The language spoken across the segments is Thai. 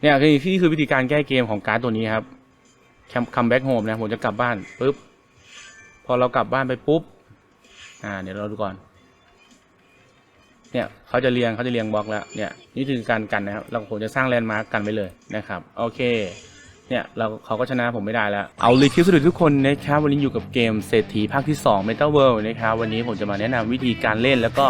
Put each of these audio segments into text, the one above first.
เนี่ยคือนี่คือวิธีการแก้เกมของการ์ดตัวนี้ครับคัมแบ็กโฮมนะผมจะกลับบ้านปุ๊บพอเรากลับบ้านไปปุ๊บอ่าเดี๋ยวเราดูก่อน เนี่ยเขาจะเรียงเขาจะเรียงบล็อกแล้วเนี่ยนี่คือการกันนะครับ เราผมจะสร้างแลนด์มาร์กกันไปเลยนะครับ โอเค เนี่ยเราเขาก็ชนะผมไม่ได้แล้ว เอาลยคิวสวัสดีทุกคนนะครับวันนี้อยู่กับเกมเศรษฐีภาคที่ 2 Meta World นะครับวันนี้ผมจะมาแนะนำวิธีการเล่นแล้วก็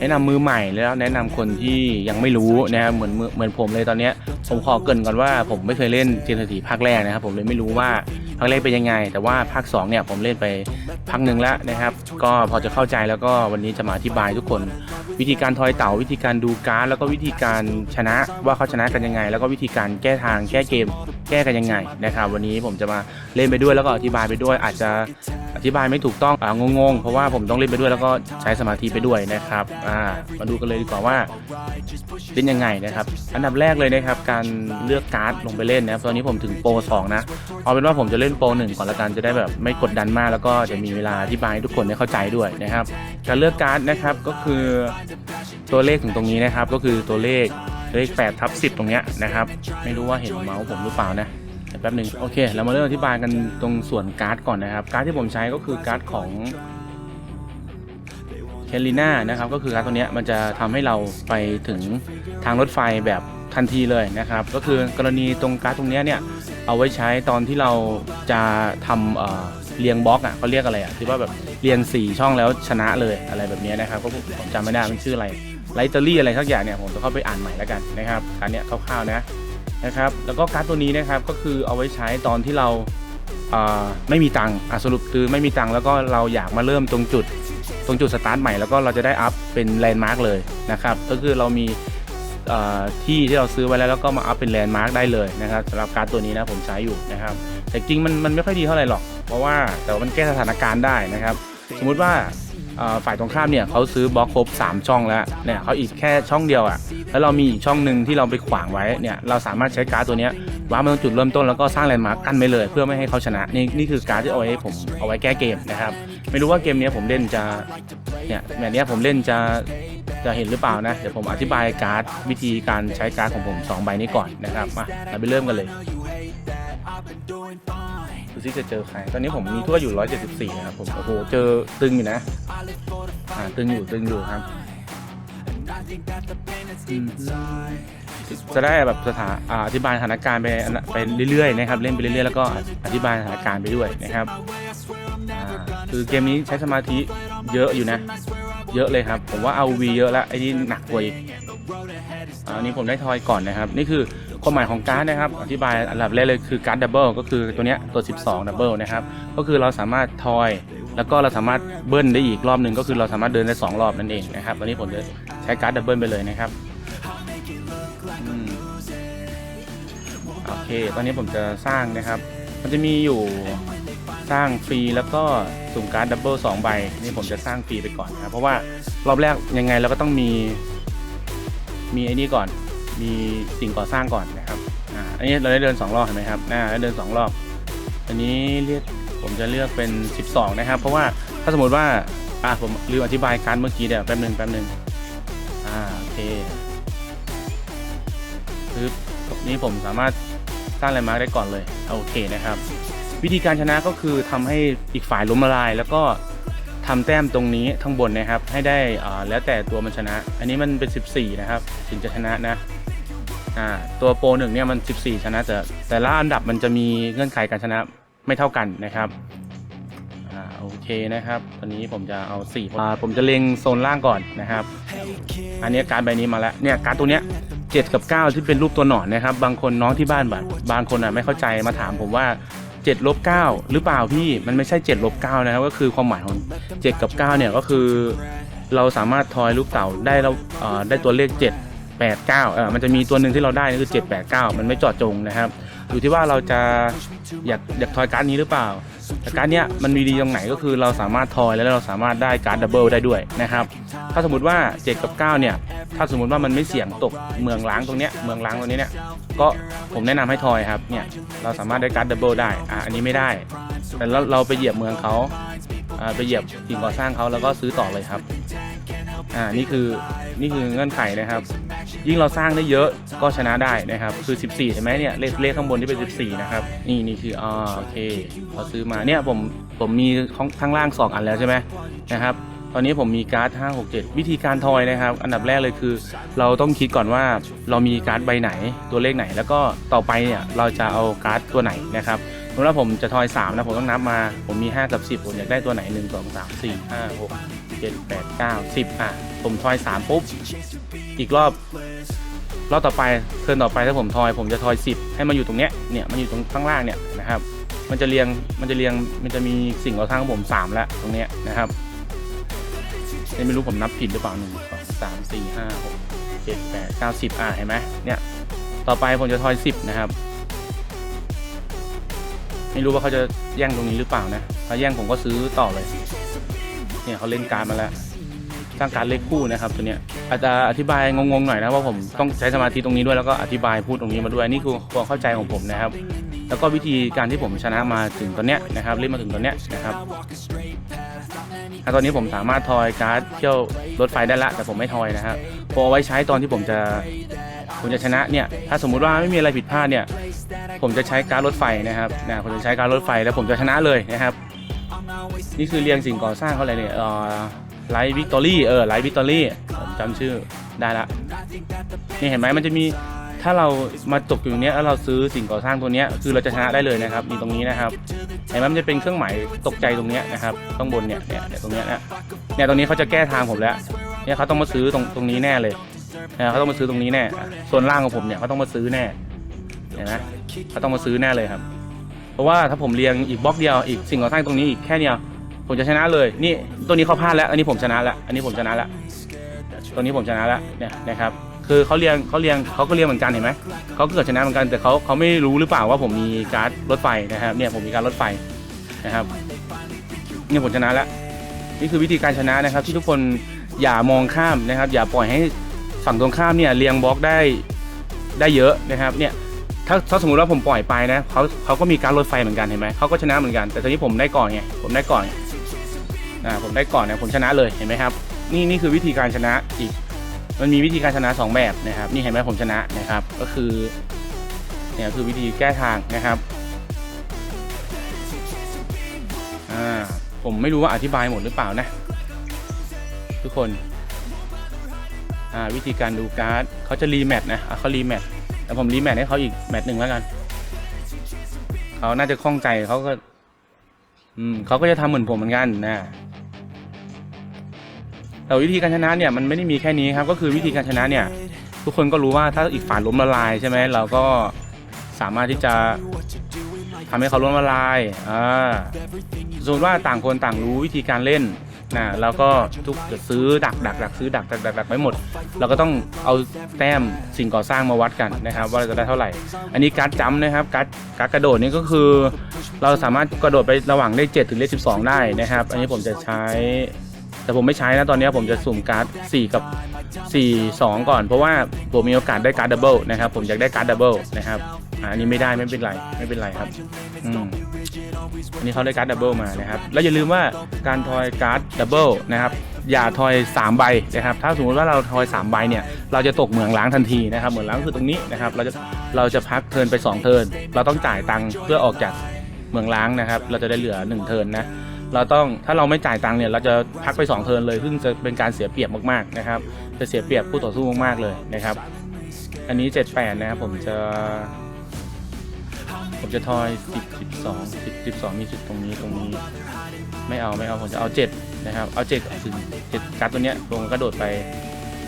แนะนำมือใหม่แล้วแนะนำคนที่ยังไม่รู้นะครับเหมือนเหมือนผมเลยตอนนี้ผมขอเกินก่อนว่าผมไม่เคยเล่นเกมเศรษฐีภาคแรกนะครับผมเลยไม่รู้ว่าภาคแรกเป็นยังไง แต่ว่าภาค2เนี่ยผมเล่นไปพักหนึ่งแล้วนะครับ ก็พอจะเข้าใจแล้วก็วันนี้จะมาอธิบายทุกคน วิธีการทอยเต่าวิธีการดูการ์ดแล้วก็วิธีการชนะว่าเขาชนะกันยังไง แล้วก็วิธีการแก้ทางแก้เกม แก้กันยังไงนะครับ วันนี้ผมจะมาเล่นไปด้วยแล้วก็อธิบายไปด้วย อาจจะอธิบายไม่ถูกต้องอ่างงๆ เพราะว่าผมต้องเล่นไปด้วยแล้วก็ใช้สมาธิไปด้วยนะครับอ่ามาดูกันเลยดีกว่าว่าเล่นยังไงนะครับ อันดับแรกเลยนะครับ การเลือกการ์ดลงไปเล่นนะครับตอนนี้ผมถึงโปร2นะเอาเป็นว่าผมจะเล่นโปรหนึ่งก่อนละกันจะได้แบบไม่กดดันมาก แล้วก็จะมีเวลาอธิบายให้ทุกคนได้เข้าใจด้วยนะครับ การเลือกการ์ดนะครับก็คือตัวเลขถึงตรงนี้นะครับ ก็คือตัวเลข เลข8ทับ10 ตรงเนี้ยนะครับ ไม่รู้ว่าเห็นเมาส์ผมหรือเปล่านะแป๊บหนึ่งโอเค เรามาเริ่มอธิบายกันตรงส่วนการ์ดก่อนนะครับ การ์ดที่ผมใช้ก็คือการ์ดของเคลิน่านะครับ ก็คือการ์ดตัวเนี้ยมันจะทำให้เราไปถึงทางรถไฟแบบทันทีเลยนะครับ ก็คือกรณีตรงการ์ดตรงเนี้ยเนี่ย เอาไว้ใช้ตอนที่เราจะทำเอ่อเรียงบล็อกอะเขาเรียกอะไรอะที่ว่าแบบเรียงสี่ช่องแล้วชนะเลยอะไรแบบนี้นะครับก็ผมจำไม่ได้มันชื่ออะไรไลเตอรี่อะไรสักอย่างเนี่ยผมจะเข้าไปอ่านใหม่แล้วกันนะครับการเนี้ยคร่าวๆนะนะครับแล้วก็การ์ดตัวนี้นะครับก็คือเอาไว้ใช้ตอนที่เราไม่มีตังค์สรุปคือไม่มีตังค์แล้วก็เราอยากมาเริ่มตรงจุด ตรงจุดสตาร์ทใหม่แล้วก็เราจะได้อัพเป็นแลนด์มาร์กเลยนะครับก็คือเรามี ที่ที่เราซื้อไว้แล้วแล้วก็มาอัพเป็นแลนด์มาร์กได้เลยนะครับสำหรับการ์ดตัวนี้นะผมใช้อยู่นะครับ แต่จริงมันมันไม่ค่อยดีเท่าไหร่หรอก เพราะว่าแต่ว่ามันแก้สถานการณ์ได้นะครับ สมมุติว่าฝ่ายตรงข้ามเนี่ยเขาซื้อบล็อกครบ 3 ช่องแล้วเนี่ยเขาอีกแค่ช่องเดียวอะ่ะแล้วเรามีอีกช่องหนึ่งที่เราไปขวางไว้เนี่ยเราสามารถใช้การ์ดตัวนี้วางมาตรงจุดเริ่มต้นแล้วก็สร้างแลนด์มาร์กกั้นไว้เลย เพื่อไม่ให้เขาชนะนี่นี่คือการ์ดที่เอาไว้ผมเอาไว้แก้เกมนะครับ ไม่รู้ว่าเกมนี้ผมเล่นจะเนี่ยแบบนี้ผมเล่นจะ จะเห็นหรือเปล่านะ เดี๋ยวผมอธิบายการ์ดวิธีการใช้การ์ดของผมสองใบนี้ก่อนนะครับ มาเราไปเริ่มกันเลยดูซิจะเจอใคร ตอนนี้ผมมีทั่วอยู่ 174 นะครับผม โอ้โห เจอตึงอยู่นะ อ่า ตึงอยู่ ตึงอยู่ครับจะได้แบบสถานอาอธิบายสถานการณ์ไปไปเรื่อยๆนะครับ เล่นไปเรื่อยๆ แล้วก็อธิบายสถานการณ์ไปด้วยนะครับ คือเกมนี้ใช้สมาธิเยอะอยู่นะ เยอะเลยครับ ผมว่าเอาวีเยอะแล้วไอ้นี่หนักกว่าอีกอันนี้ผมได้ทอยก่อนนะครับ นี่คือความหมายของการ์ดนะครับ อธิบายอันดับแรกเลยคือการ์ดดับเบิลก็คือตัวเนี้ยตัว 12ดับเบิลนะครับ ก็คือเราสามารถทอย แล้วก็เราสามารถเบิ้ลได้อีกรอบหนึ่งก็คือเราสามารถเดินได้ 2 รอบนั่นเองนะครับตอนนี้ผมจะใช้การ์ดดับเบิลไปเลยนะครับโอเค ตอนนี้ผมจะสร้างนะครับ มันจะมีอยู่ สร้างฟรีแล้วก็สุ่มการ์ดดับเบิลสองใบนี่ผมจะสร้างฟรีไปก่อนนะครับเพราะว่ารอบแรกยังไงเราก็ต้องมีมีไอ้นี่ก่อน มีสิ่งก่อสร้างก่อนนะครับอ่าอันนี้เราได้เดิน 2 รอบเห็นไหมครับน่าได้เดิน 2 รอบ อันนี้เรียกผมจะเลือกเป็น 12 นะครับ เพราะว่าถ้าสมมติว่าอ่าผมลืมอธิบายการเมื่อกี้เดี๋ยวแป๊บหนึงแป๊บหนึงอ่าโอเคปึ๊บนี้ผมสามารถสร้างแลนด์มาได้ก่อนเลยโอเคนะครับ วิธีการชนะก็คือทำให้อีกฝ่ายล้มละลาย แล้วก็ทำแต้มตรงนี้ข้างบนนะครับ ให้ได้แล้วแต่ตัวมันชนะ อันนี้มันเป็น 14 นะครับ ถึงจะชนะนะตัวโปรหนึ่งเนี่ยมัน 14 ชนะแต่แต่ละอันดับมันจะมีเงื่อนไขการชนะไม่เท่ากันนะครับอโอเคนะครับ ตอนนี้ผมจะเอา4อ่ผมจะเล็งโซนล่างก่อนนะครับ อันนี้การใบนี้มาแล้วเนี่ยการตัวเนี้ย7กับ 9 ที่เป็นรูปตัวหนอนนะครับ บางคนน้องที่บ้านบบางคนอะไม่เข้าใจมาถามผมว่า 7ลบ9หรือเปล่าพี่มันไม่ใช่7ลบ9นะครับก็คือความหมายของ 7 กับ 9 เนี่ยก็คือ เราสามารถทอยลูกเต่าได้เราได้ตัวเลข 7 8 9เออมันจะมีตัวหนึ่งที่เราได้นี่คือ 7 8 9 มันไม่จาะจงนะครับอยู่ที่ว่าเราจะอยากอยากทอยการ์ดนี้หรือเปล่าแต่การ์ดเนี้ยมันมีดีตรงไหนก็คือเราสามารถทอยแล้วเราสามารถได้การ์ดดับเบิลได้ด้วยนะครับถ้าสมมติว่า 7 กับ 9 เนี่ย ถ้าสมมติว่ามันไม่เสี่ยงตกเมืองล้างตรงเนี้ยเมืองล้างตรงนี้เนี่ยก็ผมแนะนำให้ทอยครับเนี่ยเราสามารถได้การ์ดดับเบิลได้อะอันนี้ไม่ได้ แต่เราเราไปเหยียบเมืองเขาอ่าไปเหยียบสิ่งก่อสร้างเขาแล้วก็ซื้อต่อเลยครับอ่านี่คือนี่คือเงื่อนไขนะครับ ยิ่งเราสร้างได้เยอะก็ชนะได้นะครับ คือ 14 ใช่ไหมเนี่ยเลขเลขข้างบนที่เป็น 14 นะครับ นี่นี่คืออ่าโอเคพอซื้อมาเนี่ยผมผมมีข้างข้างล่าง 2 อันแล้วใช่ไหมนะครับ ตอนนี้ผมมีการ์ด 5 6 7 วิธีการทอยนะครับ อันดับแรกเลยคือ เราต้องคิดก่อนว่าเรามีการ์ดใบไหนตัวเลขไหน แล้วก็ต่อไปเนี่ยเราจะเอาการ์ดตัวไหนนะครับสมมติว่าผมจะทอย 3 นะ ผมต้องนับมา ผมมี 5 กับ 10 ผมอยากได้ตัวไหน 1 2 3 4 5 6 7 8 9 10 อะ ผมทอย 3 ปุ๊บ อีกรอบรอบต่อไปเทิร์นต่อไปถ้าผมทอยผมจะทอย 10 ให้มาอยู่ตรงเนี้ยเนี่ยมันอยู่ตรงข้างล่างเนี่ยนะครับมันจะเรียงมันจะเรียงมันจะมีสิ่งก่อสร้างของผม3แล้วตรงเนี้ยนะครับ ไม่รู้ผมนับผิดหรือเปล่าหนึ่งสองสามสี่ห้าหกเจ็ดแปดเก้าสิบอะเห็นไหมเนี่ย ต่อไปผมจะทอยสิบนะครับ ไม่รู้ว่าเขาจะแย่งตรงนี้หรือเปล่านะถ้าแย่งผมก็ซื้อต่อเลย เนี่ยเขาเล่นการดมาแล้วสร้างการดเลขคู่นะครับตัวเนี้ยอาจจะอธิบายงงๆหน่อยนะว่าผมต้องใช้สมาธิตรงนี้ด้วยแล้วก็อธิบายพูดตรงนี้มาด้วยนี่คือความเข้าใจของผมนะครับ แล้วก็วิธีการที่ผมชนะมาถึงตอนเนี้ยนะครับเล่นมาถึงตอนเนี้ยนะครับ ตอนนี้ผมสามารถทอยการ์ดเที่ยวรถไฟได้ละแต่ผมไม่ทอยนะครับพอเอาไว้ใช้ตอนที่ผมจะผมจะชนะเนี่ยถ้าสมมุติว่าไม่มีอะไรผิดพลาดเนี่ยผมจะใช้การ์ดรถไฟนะครับนะผมจะใช้การ์ดรถไฟแล้วผมจะชนะเลยนะครับ นี่คือเรียงสิ่งก่อสร้างเขาอะไรเนี่ยเออไลท์วิกตอรี่เออไลท์วิกตอรี่ผมจำชื่อได้ละนี่เห็นไหมมันจะมี ถ้าเรามาตกอยู่ตรงเนี้ยแล้วเราซื้อสิ่งก่อสร้างตัวเนี้ยคือเราจะชนะได้เลยนะครับมีตรงนี้นะครับเห็นไหมมันจะเป็นเครื่องหมายตกใจตรงเนี้ยนะครับข้างบนเนี่ยเนี่ยตรงเนี้ยนะเนี่ยตรงนี้เขาจะแก้ทางผมแล้วเนี่ยเขาต้องมาซื้อตรงตรงนี้แน่เลยนะเขาต้องมาซื้อตรงนี้แน่ส่วนล่างของผมเนี่ยเขาต้องมาซื้อแน่เห็นไหมเขาต้องมาซื้อแน่เลยครับ เพราะว่าถ้าผมเรียงอีกบล็อกเดียวอีกสิ่งก่อสร้างตรงนี้อีกแค่เนี้ยผมจะชนะเลย นี่ตัวนี้เขาพลาดแล้ว อันนี้ผมชนะแล้ว อันนี้ผมชนะแล้ว ตัวนี้ผมชนะแล้วเนี่ยนะครับ คือเขาเรียงเขาเรียงเขาก็เรียงเหมือนกันเห็นไหมเขาก็เกิดชนะเหมือนกันแต่เขาเขาไม่รู้หรือเปล่าว่าผมมีการ์ดรถไฟนะครับเนี่ยผมมีการดรถไฟนะครับเนี่ยผมชนะแล้วนี่คือวิธีการชนะนะครับ ที่ทุกคนอย่ามองข้ามนะครับ อย่าปล่อยให้ฝั่งตรงข้ามเนี่ยเรียงบล็อกได้ได้เยอะนะครับเนี่ยถ้าถ้าสมมติว่าผมปล่อยไปนะเขาเขาก็มีการรถไฟเหมือนกันเห็นไหมเขาก็ชนะเหมือนกัน แต่ตอนนี้ผมได้ก่อนไงผมได้ก่อนอ่าผมได้ก่อนนะผมชนะเลยเห็นไหมครับ นี่นี่คือวิธีการชนะอีก มันมีวิธีการชนะสองแบบนะครับ นี่เห็นไหมผมชนะนะครับ ก็คือเนี่ยคือวิธีแก้ทางนะครับอ่าผมไม่รู้ว่าอธิบายหมดหรือเปล่านะ ทุกคนอ่าวิธีการดูการ์ดเขาจะรีแมทนะะเขารีแมทแต่ผมรีแมทให้เขาอีกแมตช์หนึ่งแล้วกันเขาน่าจะคล่องใจเขาก็ อืมเขาก็จะทำเหมือนผมเหมือนกันนะ แต่วิธีการชนะเนี่ยมันไม่ได้มีแค่นี้ครับก็คือวิธีการชนะเนี่ยทุกคนก็รู้ว่าถ้าอีกฝ่ายล้มละลายใช่ไหมเราก็สามารถที่จะทำให้เขาล้มละลายอ่าสมมติว่าต่างคนต่างรู้วิธีการเล่นนะแล้วก็ทุกจะซื้อดักดักดักซื้อดักดักดักดักไว้หมด เราก็ต้องเอาแต้มสิ่งก่อสร้างมาวัดกันนะครับ ว่าเราจะได้เท่าไหร่ อันนี้การ์ดจัมนะครับการ์ดการ์ดกระโดดนี่ก็คือ เราสามารถกระโดดไประหว่างเลข7ถึงเลข12ได้นะครับ อันนี้ผมจะใช้ แต่ผมไม่ใช้นะตอนนี้ผมจะสุ่มการ์ด 4 กับ 4 2 ก่อน เพราะว่าผมมีโอกาสได้การ์ดดับเบิลนะครับผมอยากได้การ์ดดับเบิลนะครับอันนี้ไม่ได้ไม่เป็นไรไม่เป็นไรครับอืมอันนี้เขาได้การ์ดดับเบิลมานะครับแล้วอย่าลืมว่าการทอยการ์ดดับเบิลนะครับอย่าทอย 3 ใบนะครับ ถ้าสมมติว่าเราทอย 3 ใบเนี่ย เราจะตกเหมืองล้างทันทีนะครับ เหมืองล้างคือตรงนี้นะครับ เราจะ เราจะพักเทินไป 2 เทิน เราต้องจ่ายตังค์เพื่อออกจากเหมืองล้างนะครับ เราจะได้เหลือ 1 เทินนะ เราต้องถ้าเราไม่จ่ายตังค์เนี่ยเราจะพักไป2เทิร์นเลยซึ่งจะเป็นการเสียเปรียบมากๆนะครับจะเสียเปรียบผู้ต่อสู้มากๆเลยนะครับ อันนี้ 78 นะครับผมจะ ผมจะทอย 10 12 10 12 มีจุดตรงนี้ตรงนี้ ไม่เอาไม่เอาผมจะเอา 7 นะครับ เอา7ถึง7การ์ดตัวเนี้ยลงกระโดดไป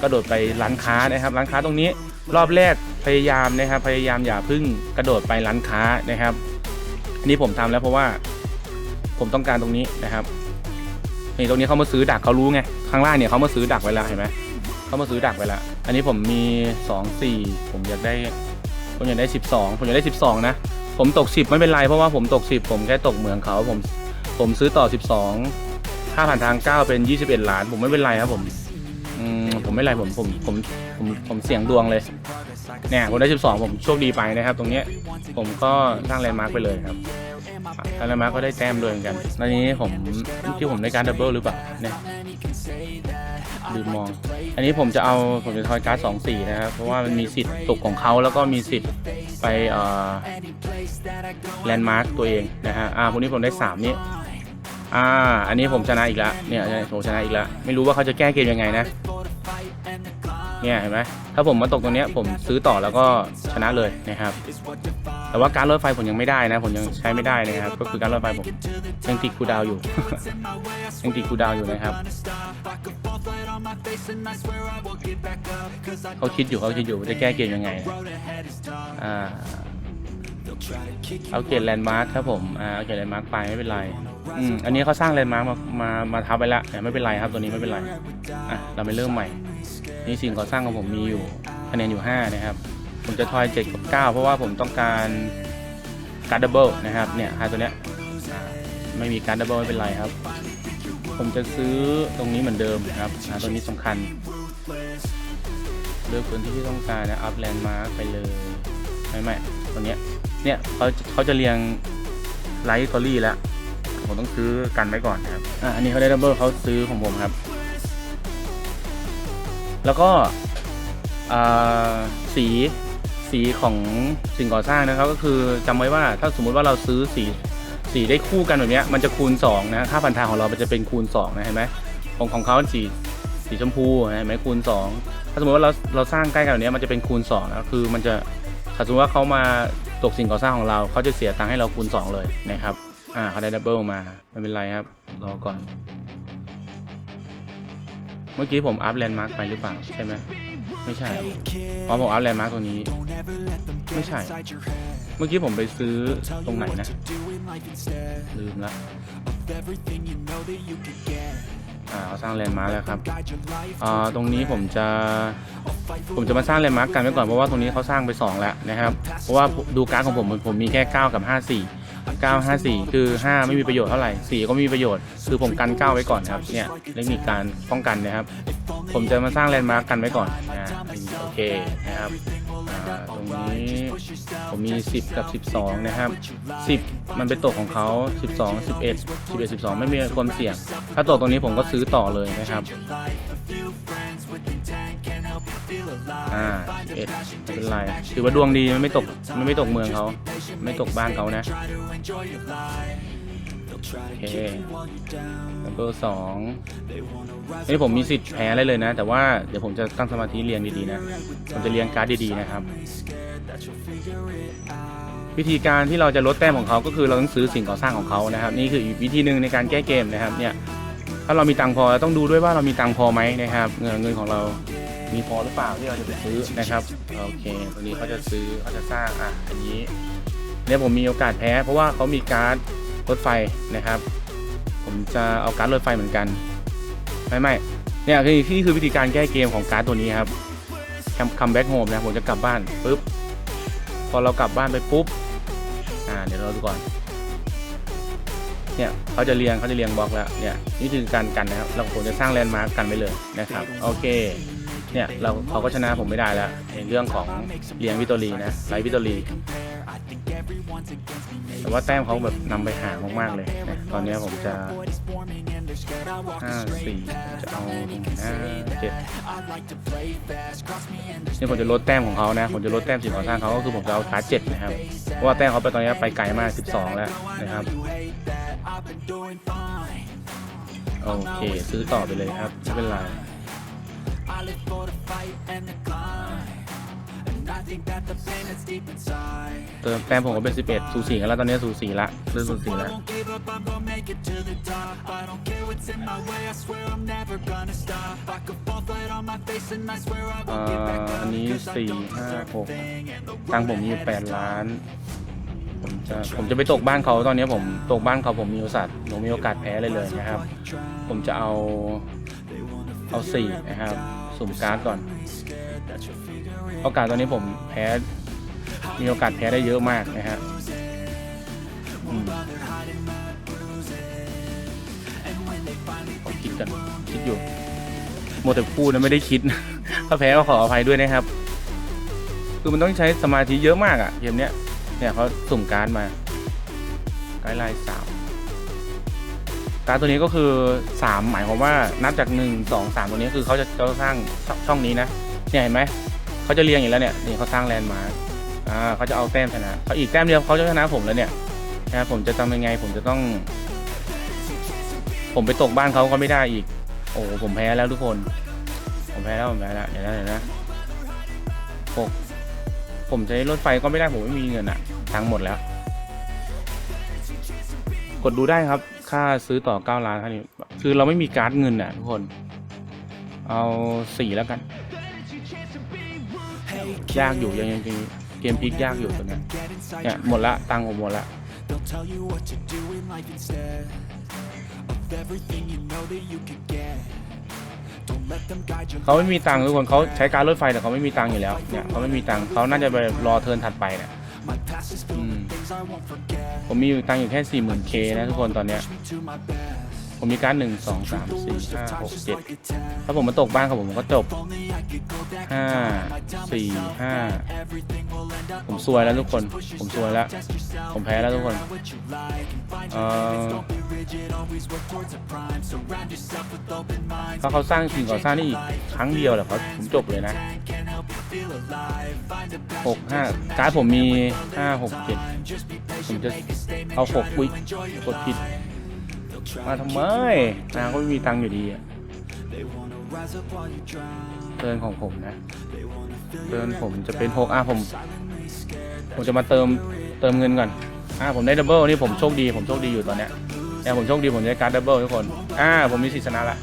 กระโดดไปร้านค้านะครับ ร้านค้าตรงนี้รอบแรกพยายามนะครับ พยายามอย่าเพึ่งกระโดดไปร้านค้านะครับอันนี้ผมทำแล้วเพราะว่า ผมต้องการตรงนี้นะครับนี่ตรงนี้เขามาซื้อดักเขารู้ไงข้างล่างเนี่ยเขามาซื้อดักไว้แล้วเห็นไหมเขามาซื้อดักไว้แล้วอันนี้ผมมีสองสี่ผมอยากได้ผมอยากได้สิบสองผมอยากได้สิบสองนะ ผมตกสิบไม่เป็นไรเพราะว่าผมตกสิบผมแค่ตกเหมืองเขาผมผมซื้อต่อสิบสองค่าผ่านทางเก้าเป็นยี่สิบเอ็ดล้าน ผมไม่เป็นไรครับผมผมไม่ไรผมผมผมผมผมเสี่ยงดวงเลยเนี่ยผมได้สิบสองผมโชคดีไปนะครับ ตรงนี้ผมก็สร้างแลนด์มาร์กไปเลยครับ อารามาก็ได้แต้มด้วยเหมือนกันตอนนี้ผมที่ผมได้การดับเบิลหรือเปล่าเนี่ยลืมมอง อันนี้ผมจะเอาผมจะทอยการ์ดสองสี่นะครับ เพราะว่ามันมีสิทธิ์ตกของเขาแล้วก็มีสิทธิ์ไปเอ่อแลนด์มาร์กตัวเองนะฮะ อ่าพวกนี้ผมได้สามนี้อ่า อันนี้ผมชนะอีกแล้วเนี่ยผมชนะอีกแล้วไม่รู้ว่าเขาจะแก้เกมยังไงนะ เนี่ยเห็นไหมถ้าผมมาตกตรงนี้ผมซื้อต่อแล้วก็ชนะเลยนะครับ แต่ว่าการรถไฟผมยังไม่ได้นะ ผมยังใช้ไม่ได้นะครับ ก็คือการรถไฟผมยังติดคูดาวอยู่ยังติดคูดาวอยู่นะครับเขาคิดอยู่เขาคิดอยู่จะแก้เกมยังไงอ่าเอาเกตแลนด์มาร์คครับผมอ่าเอาเกตแลนด์มาร์คไปไม่เป็นไร อืมอันนี้เขาสร้างแลนด์มาร์มามามาทับไปแล้วแต่ไม่เป็นไรครับตัวนี้ไม่เป็นไรอะเราไปเริ่มใหม่ นี่สิ่งก่อสร้างของผมมีอยู่คะแนนอยู่ 5 นะครับ ผมจะทอย 7 กับ 9 เพราะว่าผมต้องการการ์ดดับเบิลนะครับเนี่ยหาตัวเนี้ยไม่มีการ์ดดับเบิลไม่เป็นไรครับ ผมจะซื้อตรงนี้เหมือนเดิมนะครับตัวนี้สำคัญ เลือกพื้นที่ที่ต้องการนะอัพแลนด์มาร์กไปเลยไม่ไม่ตัวเนี้ยเนี่ยเขาเขาจะเรียงไลท์ตอรี่แล้ว ผมต้องซื้อกันไว้ก่อนนะครับอะอันนี้เขาได้ดับเบิลเขาซื้อของผมครับ แล้วก็สีสีของสิ่งก่อสร้างนะครับ ก็คือจำไว้ว่าถ้าสมมุติว่าเราซื้อสีสีได้คู่กันแบบนี้มันจะคูณ2นะค่าพันธะของเรามันจะเป็นคูณ2นะเห็นไหมของของเขาสีสีชมพูเห็นไหมคูณ 2 ถ้าสมมติว่าเราเราสร้างใกล้กันแบบนี้มันจะเป็นคูณ2นะคือมันจะถ้าสมมติว่าเขามาตกสิ่งก่อสร้างของเราเขาจะเสียตังค์ให้เราคูณ 2 เลยนะครับ อ่าเขาได้ดับเบิลมาไม่เป็นไรครับ รอก่อน เมื่อกี้ผมอัพแลนด์มาร์กไปหรือเปล่า ใช่ไหมไม่ใช่เพราะผมอัพแลนด์มาร์กตัวนี้ ไม่ใช่ เมื่อกี้ผมไปซื้อตรงไหนนะ ลืมละอ่าเาสร้างแลนด์มาร์กแล้วครับอ่าตรงนี้ผมจะผมจะมาสร้างแลนด์มาร์กกันไว้ก่อนเพราะว่าตรงนี้เขาสร้างไปสองแล้วนะครับ เพราะว่าดูการ์ดของผมผมมีแค่ 9 กับ 54 9 54 คือ 5 ไม่มีประโยชน์เท่าไหร่ 4 ก็ไม่มีประโยชน์ คือผมกัน 9 ไว้ก่อนครับ เนี่ยเทคนิคการป้องกันนะครับ ผมจะมาสร้างแลนด์มาร์กกันไว้ก่อนอ่าโอเคนะครับตรงนี้ผมมี 10 กับ 12 นะครับ 10 มันเป็นตกของเขา 12 11 11 12 ไม่มีความเสี่ยง ถ้าตกตรงนี้ผมก็ซื้อต่อเลยนะครับ อ่า11ไม่เป็นไร ถือว่าดวงดีมันไม่ตกมันไม่ตกเมืองเขา ไม่ตกบ้านเขานะโอเคแล้วก็สองนี่ผมมีสิทธิ์แพ้ได้เลยนะ แต่ว่าเดี๋ยวผมจะตั้งสมาธิเรียงดีๆนะ ผมจะเรียงการ์ดดีๆนะครับ วิธีการที่เราจะลดแต้มของเขาก็คือเราต้องซื้อสิ่งก่อสร้างของเขานะครับ นี่คือวิธีหนึ่งในการแก้เกมนะครับ เนี่ย ถ้าเรามีตังค์พอต้องดูด้วยว่าเรามีตังค์พอไหมนะครับ เงินเงินของเรา มีพอหรือเปล่าที่เราจะไปซื้อนะครับโอเคตัวนี้เขาจะซื้อเขาจะสร้างอะอันนี้เนี่ยผมมีโอกาสแพ้ เพราะว่าเขามีการ์ดรถไฟนะครับ ผมจะเอาการ์ดรถไฟเหมือนกัน ไม่ไม่เนี่ยคือนี่คือวิธีการแก้เกมของการ์ดตัวนี้ครับคัมแบ็กโฮมนะผมจะกลับบ้านปุ๊บพอเรากลับบ้านไปปุ๊บอ่าเดี๋ยวเราดูก่อนเนี่ยเขาจะเรียงเขาจะเรียงบล็อกแล้วเนี่ยนี่คือการกันนะครับเราผมจะสร้างแลนด์มาร์กกันไว้เลยนะครับโอเค เนี่ยเราเขาก็ชนะผมไม่ได้แล้วในเรื่องของเรียงวิตอรีนะไลวิตอรีแต่ว่าแต้มเขาแบบนำไปห่างมากๆเลยนะตอนนี้ผมจะห้าสี่จะเอาห้าเจ็ดนี่ผมจะลดแต้มของเขานะ ผมจะลดแต้มสิ่งก่อสร้างเขาก็คือผมจะเอากาเจ็ดนะครับเพราะว่าแต้มเขาไปตอนนี้ไปไกลมาก 12 แล้วนะครับโอเค ซื้อต่อไปเลยครับไม่เป็นไร เติมแต้มผมก็เป็น 11 สูสีกันแล้วตอนนี้สูสีละเริ่มสูสีละเอ่ออันนี้4 5 6ตังค์ผมมีอยู่8ล้าน ผมจะผมจะไปตกบ้านเขาตอนนี้ผมตกบ้านเขาผมมีโอกาสผมมีโอกาสแพ้เลยเลยนะครับ ผมจะเอาเอาสี่นะครับ สุ่มการ์ดก่อน โอกาสตอนนี้ผมแพ้ มีโอกาสแพ้ได้เยอะมากนะฮะผมคิดกันคิดอยู่โมแต่พูดนะไม่ได้คิด ถ้าแพ้ก็ขออภัยด้วยนะครับ คือมันต้องใช้สมาธิเยอะมากอะเกมเนี้ยเนี่ยเขาสุ่มการ์ดมา ไกด์ไลน์สาม การ์ดตัวนี้ก็คือสามหมายความว่านับจากหนึ่งสองสามตัวนี้คือเขาจะเขาสร้างช่องนี้นะเนี่ยเห็นไหมเขาจะเรียงอย่างแล้วเนี่ยนี่เขาสร้างแลนด์มาร์คอ่าเขาจะเอาแต้มชนะเขาอีกแต้มเดียวเขาจะชนะผมแล้วเนี่ยนะผมจะทำยังไงผมจะต้อง ผมไปตกบ้านเขาก็ไม่ได้อีก โอ้ผมแพ้แล้วทุกคน ผมแพ้แล้วผมแพ้แล้วเดี๋ยวนะเดี๋ยวนะหกผมจะได้รถไฟก็ไม่ได้ผมไม่มีเงินอะทั้งหมดแล้ว กดดูได้ครับ ค่าซื้อต่อ 9 ล้านครับนี่คือเราไม่มีการ์ดเงินอะทุกคน เอาสี่แล้วกัน ยากอยู่ยังยังยังเกมพลิกยากอยู่ตัวนี้เนี่ยหมดละตังค์ผมหมดละ They'll tell you what to do in life instead of everything you know that you could get. เขาไม่มีตังค์ทุกคนเขาใช้การรถไฟแต่เขาไม่มีตังค์อยู่แล้วเนี่ยเขาไม่มีตังค์เขาน่าจะไปรอเทิร์นถัดไปเนี่ย My past is full Mm. of things I won't forget. ผมมีอยู่ตังค์อยู่แค่สี่หมื่นเคนะทุกคนตอนเนี้ย Push me to my best. ผมมีการ์ดหนึ่งสองสาม The สี่ worst ห้า of หก times just เจ็ด like a test. ถ้าผมมาตกบ้านกับผมผมก็จบ If only I could go back in ห้า time, I'd tell สี่ myself ห้า that everything will end up ผมซวยแล้วทุกคน Push ผมซวยแล้ว yourself, test yourself, ผมแพ้แล้วทุกคน figure out what you like and find เอ่ your อ limits. Don't be rigid, always work towards a prime. Surround yourself with open minds. ถ้าเขาสร้างสิ่งก่อสร้างนี่อีกครั้งเดียวแหละครับผมจบเลยนะ หกห้าการ์ดผมมีห้าหกเจ็ดผมจะเอาหกอุ้ยกดผิด มาทำไมนาก็ไม่มีตังค์อยู่ดีอะเทิร์นของผมนะเทิร์นผมจะเป็นหกอะผม ผมจะมาเติมเติมเงินก่อน อ่าผมได้ดับเบิลนี่ผมโชคดี ผมโชคดีอยู่ตอนเนี้ยเนี่ยผมโชคดีผมได้การ์ดดับเบิลทุกคน อ่า ผมมีสิทธิชนะละ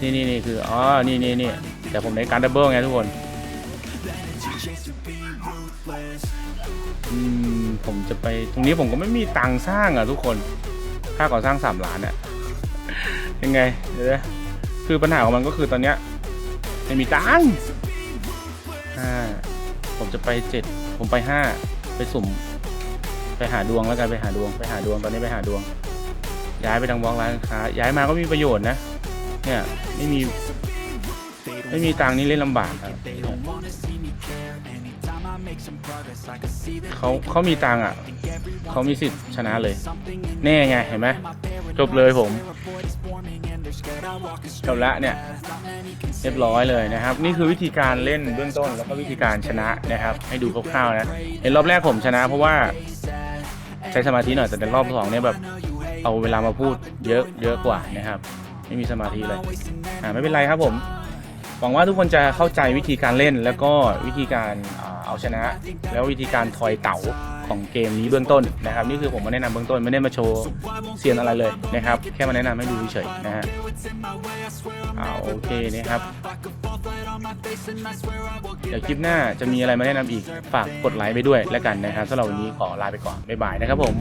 นี่นี่นี่คือ อ๋อ นี่นี่นี่แต่ผมได้การ์ดดับเบิลไงทุกคน ผมจะไปตรงนี้ผมก็ไม่มีตังค์สร้างอะทุกคนค่าก่อสร้างสามล้านอะยังไงเดี๋ยวคือปัญหาของมันก็คือตอนเนี้ยไม่มีตังค์ห้าผมจะไปเจ็ดผมไปห้าไปสุ่ม ไปหาดวงแล้วกันไปหาดวง ไปหาดวงตอนนี้ไปหาดวง ย้ายไปทางบล็อกร้านค้าย้ายมาก็มีประโยชน์นะเนี่ยไม่มีไม่มีตังค์นี่เล่นลำบากครับ เขาเขามีตังอะ เขามีสิทธิ์ชนะเลย แน่ไงเห็นไหมจบเลยผมจบละเนี่ยเรียบร้อยเลยนะครับ นี่คือวิธีการเล่นเบื้องต้นแล้วก็วิธีการชนะนะครับ ให้ดูคร่าวๆนะเห็นรอบแรกผมชนะ เพราะว่าใช้สมาธิหน่อยแต่ในรอบสองเนี่ยแบบเอาเวลามาพูดเยอะเยอะกว่านะครับ ไม่มีสมาธิเลยอ่าไม่เป็นไรครับผม หวังว่าทุกคนจะเข้าใจวิธีการเล่น แล้วก็วิธีการเอาชนะ แล้ววิธีการทอยเต๋าของเกมนี้เบื้องต้นนะครับ นี่คือผมมาแนะนำเบื้องต้นไม่ได้มาโชว์เซียนอะไรเลยนะครับ แค่มาแนะนำให้ดูเฉยๆนะฮะเอาโอเคนะครับเดี๋ยวคลิปหน้าจะมีอะไรมาแนะนำอีกฝากกดไลค์ไปด้วยแล้วกันนะครับสำหรับวันนี้ขอลาไปก่อนบ๊ายบายนะครับผม